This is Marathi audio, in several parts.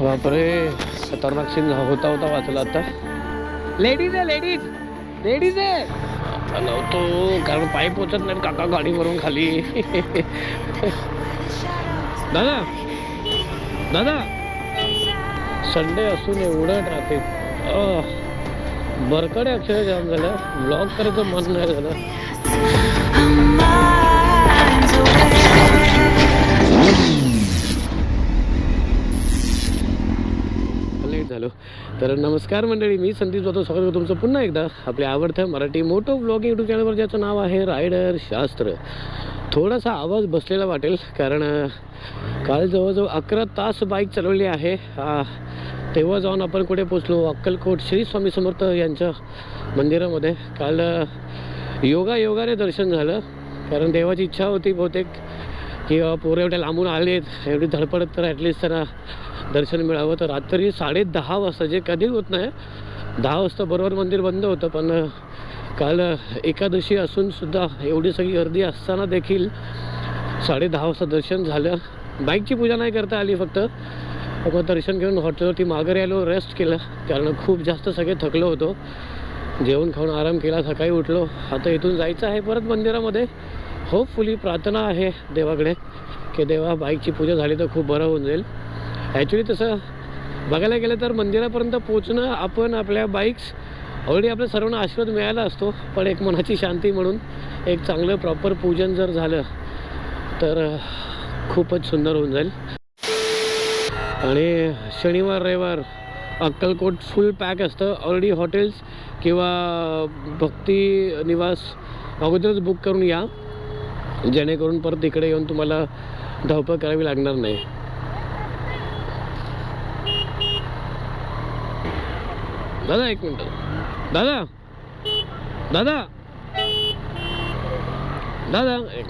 बापरे खतरनाक सीन होता होता वाचला आता लेडीज आहे लेडीज लेडीज आहे नव्हतो कारण पाय पोचत नाही काका गाडीवरून खाली। दादा दादा. संडे असून एवढं ट्रॅफिक बरकडे अक्षर जाम झालं. ब्लॉक करायचं मन नाही झालं. तर नमस्कार मंडळी मी संदीप जातो स्वागत करतो तुमचं पुन्हा एकदा आपल्या आवडत्या मराठी मोटो ब्लॉगिंग यूट्यूब चॅनलवर ज्याचं नाव आहे रायडर शास्त्र थोडासा आवाज बसलेला वाटेल कारण काल जवळजवळ अकरा तास बाईक चालवली आहे. तेव्हा जाऊन आपण कुठे पोचलो? अक्कलकोट श्री स्वामी समर्थ यांच्या मंदिरामध्ये. काल योगा योगाने दर्शन झालं कारण देवाची इच्छा होती बहुतेक. की पोरं एवढ्या लांबून आलेत एवढी धडपडत तर ॲटलिस्ट त्यांना दर्शन मिळावं. तर रात्री साडे दहा वाजता जे कधी होत नाही दहा वाजता बरोबर मंदिर बंद होतं पण काल एकादशी असूनसुद्धा एवढी सगळी गर्दी असताना देखील साडे दहा वाजता दर्शन झालं. बाईकची पूजा नाही करता आली फक्त. मग दर्शन घेऊन हॉटेलवरती माघारी आलो रेस्ट केलं. कारण खूप जास्त सगळे थकलो होतो. जेवण खाऊन आराम केला सकाळी उठलो. आता इथून जायचं आहे परत मंदिरामध्ये. होपफुली प्रार्थना आहे देवाकडे की देवा बाईकची पूजा झाली तर खूप बरं होऊन जाईल. ॲक्च्युली तसं बघायला गेलं तर मंदिरापर्यंत पोचणं आपण आपल्या बाईक्स ऑलरेडी आपल्या सर्वांना आशीर्वाद मिळाला असतो पण एक मनाची शांती म्हणून एक चांगलं प्रॉपर पूजन जर झालं तर खूपच सुंदर होऊन जाईल. आणि शनिवार रविवार अक्कलकोट फुल पॅक असतं. ऑलरेडी हॉटेल्स किंवा भक्ती निवास अगोदरच बुक करून या. जेणेकरून परत इकडे येऊन तुम्हाला धावपळ करावी लागणार नाही. दादा एक मिनिट. दादा! दादा! दादा एक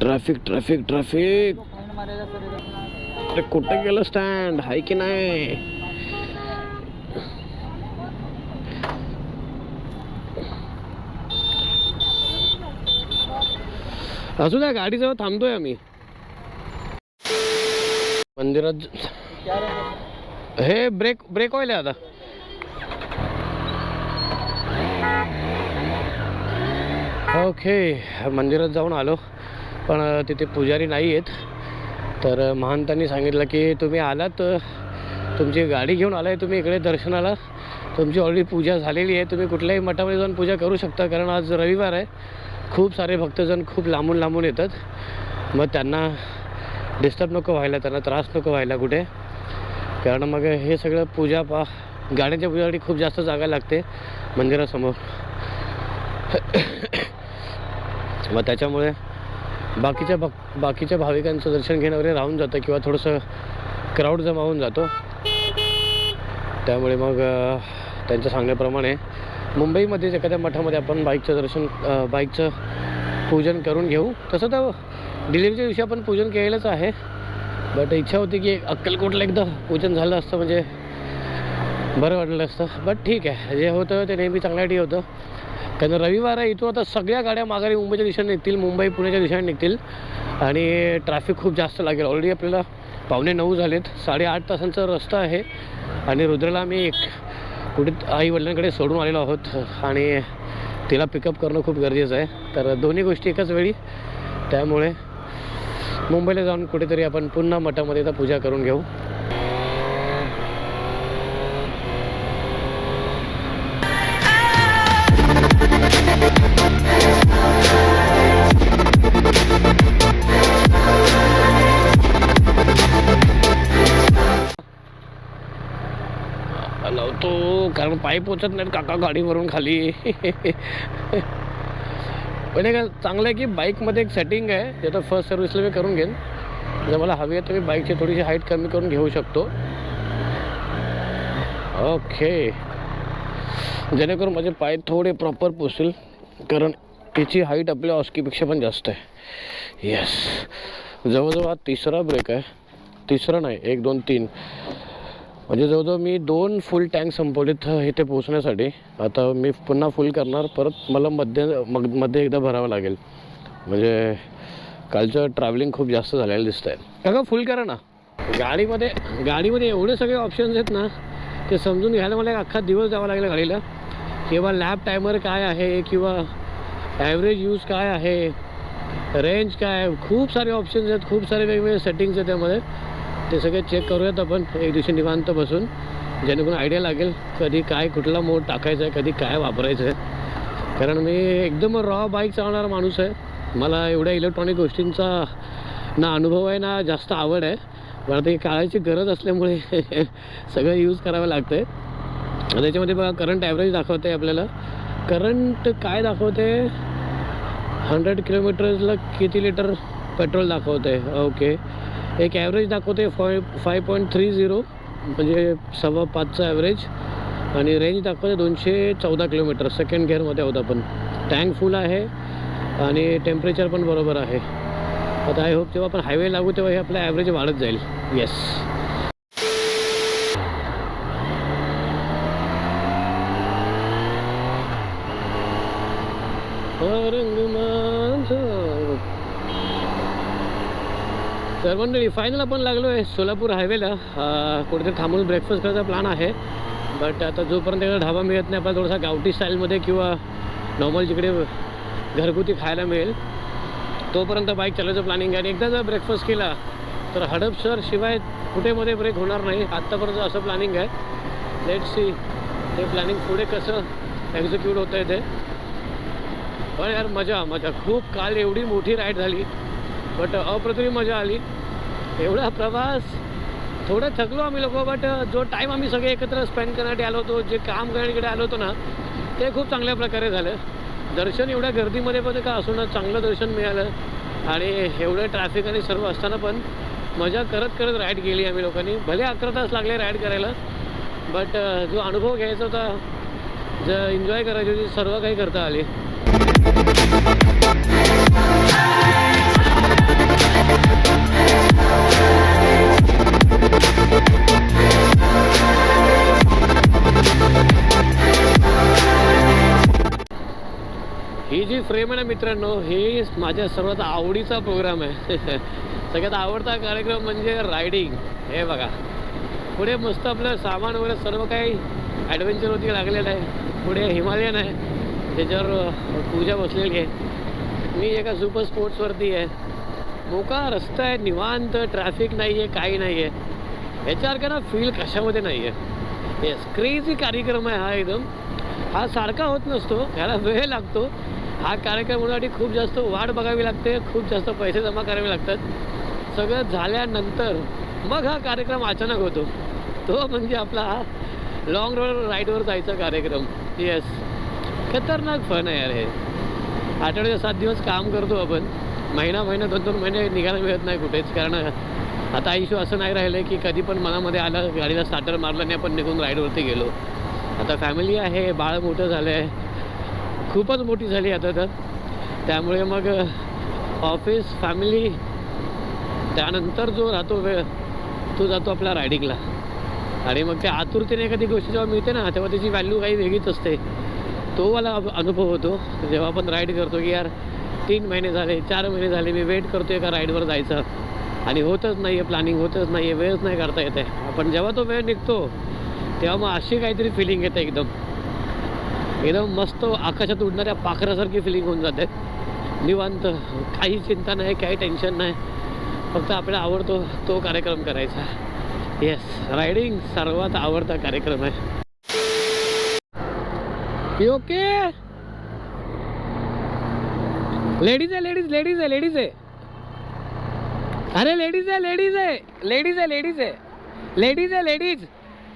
ट्रॅफिक ट्रॅफिक ट्रॅफिक. अरे कुठं गेलं स्टँड? आहे की नाही? असू द्या गाडीजवळ थांबतोय आम्ही. मंदिरात हे ब्रेक ब्रेक ऑइल आहे आता. ओके मंदिरात जाऊन आलो. पण तिथे पुजारी नाही आहेत. तर महंतांनी सांगितलं की तुम्ही आलात तुमची गाडी घेऊन आलाय तुम्ही इकडे दर्शनाला. तुमची ऑलरेडी पूजा झालेली आहे. तुम्ही कुठल्याही मठामध्ये जाऊन पूजा करू शकता कारण आज रविवार आहे. खूप सारे भक्तजण खूप लांबून लांबून येतात. मग त्यांना डिस्टर्ब नको व्हायला त्यांना त्रास नको व्हायला कुठे. कारण मग हे सगळं पूजा पा गाण्याच्या पूजासाठी खूप जास्त जागा लागते मंदिरासमोर. मग त्याच्यामुळे बाकीच्या भक बाकीच्या भाविकांचं दर्शन घेणं वगैरे राहून जातं किंवा थोडंसं क्राऊड जमा होऊन जातो. त्यामुळे मग त्यांच्या सांगण्याप्रमाणे मुंबईमध्येच एखाद्या मठामध्ये आपण बाईकचं दर्शन बाईकचं पूजन करून घेऊ. तसं तर डिलिव्हरीच्या दिवशी आपण पूजन केलेलंच आहे. बट इच्छा होती की अक्कलकोटला एकदा पूजन झालं असतं म्हणजे बरं वाटलं असतं. बट ठीक आहे. जे होतं ते नेहमी चांगल्यासाठी होतं. कारण रविवार आहे इथून आता सगळ्या गाड्या माघारी मुंबईच्या दिशेने निघतील. मुंबई पुण्याच्या दिशेने निघतील. आणि ट्रॅफिक खूप जास्त लागेल. ऑलरेडी आपल्याला पावणे नऊ झालेत. साडेआठ तासांचा रस्ता आहे. आणि रुद्रला आम्ही एक कुठे आई वडिलांकडे सोडून आलेलो आहोत आणि तिला पिकअप करणं खूप गरजेचं आहे. तर दोन्ही गोष्टी एकाच वेळी. त्यामुळे मुंबईला जाऊन कुठेतरी आपण पुन्हा मठामध्ये तर पूजा करून घेऊ. लावतो कारण पाय पोचत नाहीत काका गाडीवरून खाली. पण एक चांगलं आहे की बाईकमध्ये एक सेटिंग आहे त्याचं आता फर्स्ट सर्व्हिसला मी करून घेईन. जर मला हवी आहे तर मी बाईकची थोडीशी हाईट कमी करून घेऊ शकतो. ओके जेणेकरून माझे पाय थोडे प्रॉपर पोचतील कारण त्याची हाईट आपल्या ऑस्कीपेक्षा पण जास्त आहे. येस जवळजवळ हा तिसरा ब्रेक आहे. तिसरा नाही एक दोन तीन. म्हणजे जवळजवळ मी दोन फुल टँक संपवलेत इथे पोहोचण्यासाठी. आता मी पुन्हा फुल करणार परत मला मध्ये मग मध्ये एकदा भरावं लागेल. म्हणजे कालचं ट्रॅव्हलिंग खूप जास्त झालेलं दिसतंय. काका फुल करा ना. गाडीमध्ये गाडीमध्ये एवढे सगळे ऑप्शन्स आहेत ना ते समजून घ्यायला मला एक अख्खा दिवस द्यावा लागेल गाडीला. किंवा लॅब टायमर काय आहे किंवा ॲव्हरेज यूज काय आहे रेंज काय खूप सारे ऑप्शन्स आहेत खूप सारे वेगवेगळे सेटिंग्स आहेत त्यामध्ये. ते सगळे चेक करूयात आपण. एक दिवशी निवांत बसून. जेणेकरून आयडिया लागेल कधी काय कुठला मोड टाकायचा आहे कधी काय वापरायचं आहे. कारण मी एकदम रॉ बाईक चालवणारा माणूस आहे. मला एवढ्या इलेक्ट्रॉनिक गोष्टींचा ना अनुभव आहे ना जास्त आवड आहे. पण आता काळाची गरज असल्यामुळे सगळं यूज करावं लागतं आहे त्याच्यामध्ये बघा करंट ॲव्हरेज दाखवते आपल्याला. करंट काय दाखवते हंड्रेड किलोमीटर्सला किती लिटर पेट्रोल दाखवते ओके एक ॲव्हरेज दाखवते five five point three zero म्हणजे सव्वा पाचचं ॲव्हरेज आणि रेंज दाखवते दोनशे चौदा किलोमीटर सेकंड गिअरमध्ये आहोत आपण. टँक फुल आहे. आणि टेम्परेचर पण बरोबर आहे. आता आय होप जेव्हा आपण हायवे लागू तेव्हा हे आपलं ॲव्हरेज वाढत जाईल. येस रंग माझा तर मंडळी फायनल आपण लागलो आहे सोलापूर हायवेला कुठेतरी थांबून ब्रेकफास्ट करायचा प्लॅन आहे. बट आता जोपर्यंत इकडे ढाबा मिळत नाही आपल्याला थोडासा गावठी स्टाईलमध्ये किंवा नॉर्मल जिकडे घरगुती खायला मिळेल तोपर्यंत बाईक चालवायचं प्लॅनिंग आहे. आणि एकदा जर ब्रेकफास्ट केला तर हडपसर शिवाय कुठे मध्ये ब्रेक होणार नाही. आत्तापर्यंत असं प्लॅनिंग आहे. लेट सी ते प्लॅनिंग पुढे कसं एक्झिक्यूट होतं आहे ते. पण यार मजा मजा. खूप काल एवढी मोठी राईड झाली. बट अप्रतिम मजा आली. एवढा प्रवास थोडं थकलो आम्ही लोक बट जो टाईम आम्ही सगळे एकत्र स्पेंड करण्यासाठी आलो होतो जे काम करण्याकडे आलो होतो ना ते खूप चांगल्या प्रकारे झालं. दर्शन एवढ्या गर्दीमध्ये पण का असून चांगलं दर्शन मिळालं. आणि एवढं ट्रॅफिक आणि सर्व असताना पण मजा करत करत राईड केली आम्ही लोकांनी. भले अकरा तास लागले राईड करायला बट जो अनुभव घ्यायचा होता जर एन्जॉय करायची होती सर्व काही करता आली. जी मित्रांनो हे माझ्या सर्वात आवडीचा प्रोग्राम आहे. सगळ्यात आवडता कार्यक्रम म्हणजे रायडिंग हे बघा. पुढे मस्त आपलं सामान वगैरे सर्व काही ॲडव्हेंचरवरती लागलेलं आहे. पुढे हिमालयन आहे. त्याच्यावर पूजा बसलेली आहे. मी एका सुपर स्पोर्ट्सवरती आहे. मोका रस्ता आहे निवांत ट्रॅफिक नाही आहे काही नाही आहे याच्यासारखा ना फील कशामध्ये नाही आहे येस क्रेझी कार्यक्रम आहे हा एकदम. हा सारखा होत नसतो ह्याला वेळ लागतो. हा कार्यक्रम होण्यासाठी खूप जास्त वाट बघावी लागते खूप जास्त पैसे जमा करावे लागतात. सगळं झाल्यानंतर मग हा कार्यक्रम अचानक होतो. तो म्हणजे आपला हा लॉंग रोड राईडवर जायचा कार्यक्रम. येस खतरनाक फन आहे यार हे. आठवड्याचे सात दिवस काम करतो आपण. महिना महिना दोन दोन महिने निघायला मिळत नाही कुठेच. कारण आता इश्यू असं नाही राहिलं की कधी पण मनामध्ये आलं गाडीला स्टार्टर मारलं नाही आपण निघून राईडवरती गेलो. आता फॅमिली आहे बाळ मोठं झालं आहे खूपच मोठी झाली आता तर. त्यामुळे मग ऑफिस फॅमिली त्यानंतर जो राहतो वेळ तो जातो आपल्या रायडिंगला आणि मग त्या आतुरतेने एखादी गोष्ट जेव्हा मिळते ना तेव्हा त्याची व्हॅल्यू काही वेगळीच असते. तो मला अनुभव होतो. जेव्हा आपण राईड करतो की यार तीन महिने झाले चार महिने झाले मी वेट करतो एका राईडवर जायचं. आणि होतच नाही आहे प्लॅनिंग होतच नाही आहे वेळच नाही करता येते आपण जेव्हा तो वेळ निघतो तेव्हा मग अशी काहीतरी फिलिंग येते एकदम. एकदम मस्त आकाशात उडणाऱ्या पाखरासारखी फिलिंग होऊन जाते. निवांत काही चिंता नाही काही टेन्शन नाही. फक्त आपल्याला आवडतो तो कार्यक्रम करायचा. येस रायडिंग सर्वात आवडता कार्यक्रम आहे. ओके लेडीज आहे लेडीज लेडीज आहे लेडीज आहे. अरे लेडीज आहे लेडीज आहे. लेडीज आहे लेडीज आहे. लेडीज आहे लेडीज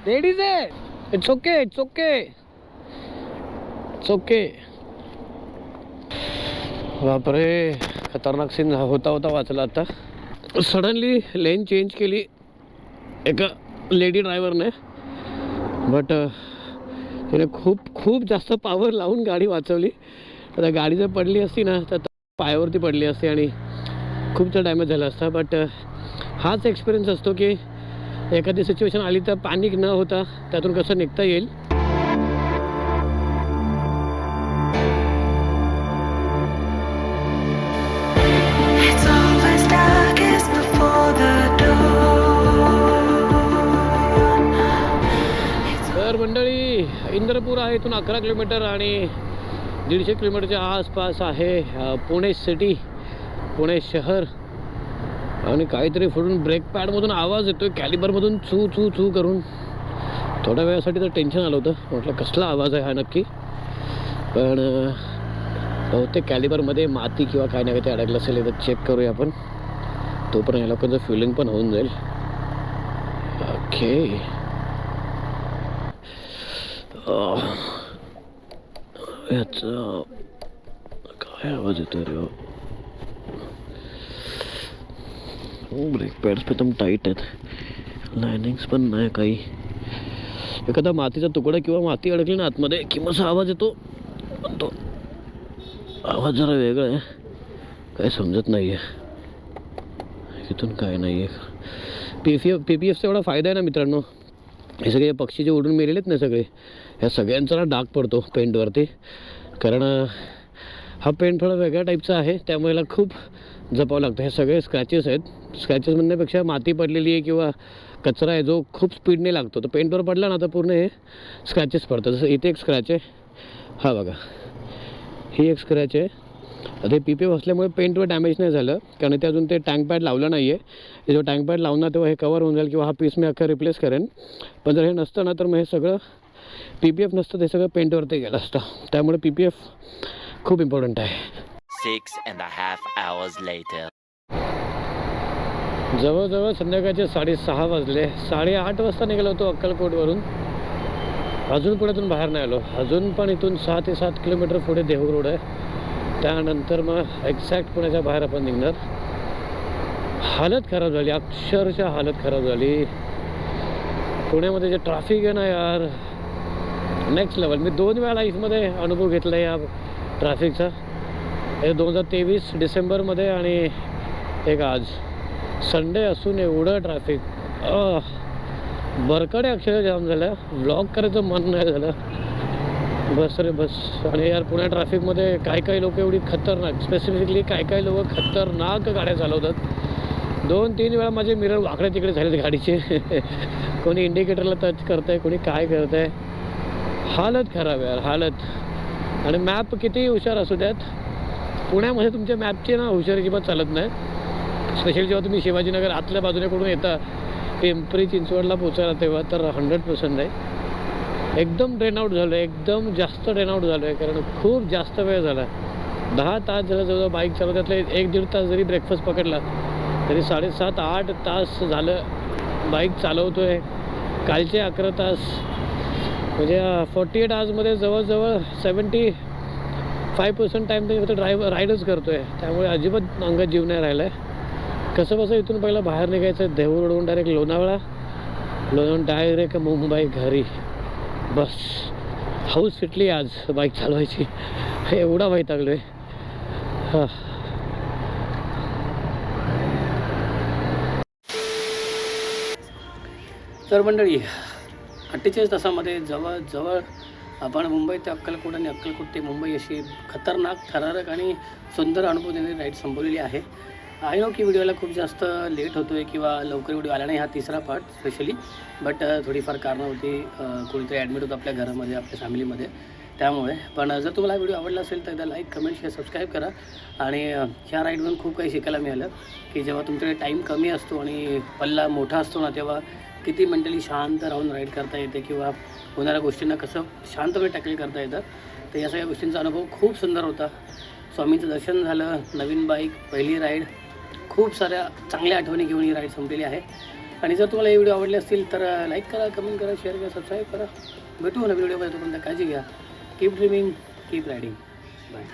लेडीज आहे. It's okay it's okay it's okay बापरे खतरनाक सीन होता होता वाचला आता. सडनली लेन चेंज केली एका लेडी ड्रायव्हरने बट तिने खूप खूप जास्त पॉवर लावून गाडी वाचवली. आता गाडी जर पडली असती ना तर पायावरती पडली असती आणि खूपचा डॅमेज झाला असता. बट हाच एक्सपिरियन्स असतो की एखादी सिच्युएशन आली तर पॅनिक न होता त्यातून कसं निघता येईल? इंद्रपूर आहे इथून अकरा किलोमीटर आणि दीडशे किलोमीटरच्या आसपास आहे पुणे सिटी पुणे शहर. आणि काहीतरी फुडून ब्रेक पॅडमधून आवाज आहे कॅलिबरमधून चू चू चू करून. थोड्या वेळासाठी तर टेन्शन आलं होतं. म्हटलं कसला आवाज आहे हा नक्की? पण बहुतेक कॅलिबरमध्ये माती किंवा काय ना काही ते अडकलं असेल तर चेक करूया आपण. तोपर्यंत या लोकांचं फिलिंग पण होऊन जाईल. ओके याचा काय आवाज येतो रे? ब्रेक पॅड्स पण टाईट आहेत. लायनिंग्स पण नाही काही. एखादा मातीचा तुकडा किंवा माती अडकली ना आतमध्ये की मग असा आवाज येतो. पण तो आवाज जरा वेगळा आहे. काय समजत नाही आहे इथून काय नाही आहे P P F P P एफचा एवढा फायदा आहे ना मित्रांनो. हे सगळे पक्षी जे उडून मेलेले आहेत ना सगळे ह्या सगळ्यांचा ना डाग पडतो पेंटवरती. कारण हा पेंट थोडा वेगळ्या टाईपचा आहे त्यामुळे याला खूप जपावं लागतं. हे सगळे स्क्रॅचेस आहेत. स्क्रॅचेस म्हणण्यापेक्षा माती पडलेली आहे किंवा कचरा आहे जो खूप स्पीडने लागतो. तर पेंटवर पडला ना तर पूर्ण हे स्क्रॅचेस पडतात. जसं इथे एक स्क्रॅच आहे. हा बघा. ही एक स्क्रॅच आहे. आता हे पी पेंटवर डॅमेज नाही झालं. कारण ते अजून ते टँक पॅड लावलं नाही आहे जेव्हा टँक पॅड लावणार तेव्हा हे कवर होऊन जाईल किंवा हा पीस मी अख्खा रिप्लेस करेन. पण जर हे नसतं ना तर मग हे सगळं पी पी एफ नसतं ते सगळं पेंटवरती गेलं असतं. त्यामुळे पी पी एफ खूप इम्पॉर्टंट आहे. And a half hours later. जवळजवळ संध्याकाळचे साडेसहा वाजले. साडेआठ वाजता निघालो होतो अक्कलकोटवरून. अजून पुण्यातून बाहेर नाही आलो. अजून पण इथून सहा ते सात किलोमीटर पुढे देहू रोड आहे. त्यानंतर मग एक्झॅक्ट पुण्याच्या बाहेर आपण निघणार. हालत खराब झाली. अक्षरशः हालत खराब झाली. पुण्यामध्ये जे ट्रॅफिक आहे ना यार नेक्स्ट लेवल मी दोन वेळा लाईफमध्ये अनुभव घेतला या ट्रॅफिकचा हे दोन हजार तेवीस डिसेंबरमध्ये आणि एक आज. संडे असून एवढं ट्रॅफिक बरकडे अक्षरशः जाम झालं. ब्लॉक करायचं मन नाही झालं. बस रे बस. आणि यार पुण्या ट्रॅफिकमध्ये काय काय लोक एवढी खतरनाक स्पेसिफिकली काय काय लोक खतरनाक गाड्या चालवतात. दोन तीन वेळा माझे मिरर वाकडे तिकडे झालेत गाडीचे. कोणी इंडिकेटरला टच करतंय कोणी काय करत आहे हालत खराब आहे यार हालत. आणि मॅप कितीही हुशार असू द्यात पुण्यामध्ये तुमच्या मॅपची ना हुशार अजिबात चालत नाही. स्पेशली जेव्हा तुम्ही शिवाजीनगर आतल्या बाजूने कुठून येता पिंपरी चिंचवडला पोचायला तेव्हा तर हंड्रेड पर्सेंट आहे. एकदम ड्रेन आउट झालो आहे एकदम जास्त ड्रेन आउट झालो आहे कारण खूप जास्त वेळ झाला. दहा तास झाला जवळजवळ बाईक चालवत्यातले एक दीड तास जरी ब्रेकफास्ट पकडला तरी साडेसात आठ तास झालं बाईक चालवतो आहे कालचे अकरा तास म्हणजे फोर्टी एट आवर्समध्ये जवळजवळ सेवन्टी फाय पर्सेंट टाईम ते फक्त ड्रायव्हर राईडच करतो आहे त्यामुळे अजिबात अंगात जीव नाही राहिला आहे कसं कसं इथून पहिलं बाहेर निघायचं देहू रोडवरून डायरेक्ट लोणावळा लोणावळून डायरेक्ट मुंबई घरी. बस. हाऊस फिटली आज बाईक चालवायची. एवढा वैतागलो आहे हां. तर मंडळी अठ्ठेचाळीस तासामध्ये जवळजवळ आपण मुंबई ते अक्कलकोट आणि अक्कलकोट ते मुंबई अशी खतरनाक थरारक आणि सुंदर अनुभव देणारी राईड संपवलेली आहे. आय नो की व्हिडिओला खूप जास्त लेट होतो आहे किंवा लवकर व्हिडिओ आला नाही हा तिसरा पार्ट स्पेशली बट थोडीफार कारणं होती कोणीतरी ॲडमिट होतं आपल्या घरामध्ये आपल्या फॅमिलीमध्ये त्यामुळे पण जर तुम्हाला व्हिडिओ आवडला असेल तर एकदा लाईक कमेंट शेअर सबस्क्राईब करा. आणि ह्या राईडवरून खूप काही शिकायला मिळालं की जेव्हा तुमच्याकडे टाईम कमी असतो आणि पल्ला मोठा असतो ना तेव्हा किती मेंटली शांत राहून राईड करता येते किंवा होणाऱ्या गोष्टींना कसं शांतपणे टॅकल करता येतं तर या सगळ्या गोष्टींचा अनुभव खूप सुंदर होता. स्वामींचं दर्शन झालं नवीन बाईक पहिली राईड खूप साऱ्या चांगल्या आठवणी घेऊन ही राईड संपलेली आहे. आणि जर तुम्हाला हे व्हिडिओ आवडले असतील तर लाईक करा कमेंट करा शेअर करा सबस्क्राईब करा. भेटू नवीन व्हिडिओमध्ये तोपर्यंत काळजी घ्या. Keep dreaming keep riding bye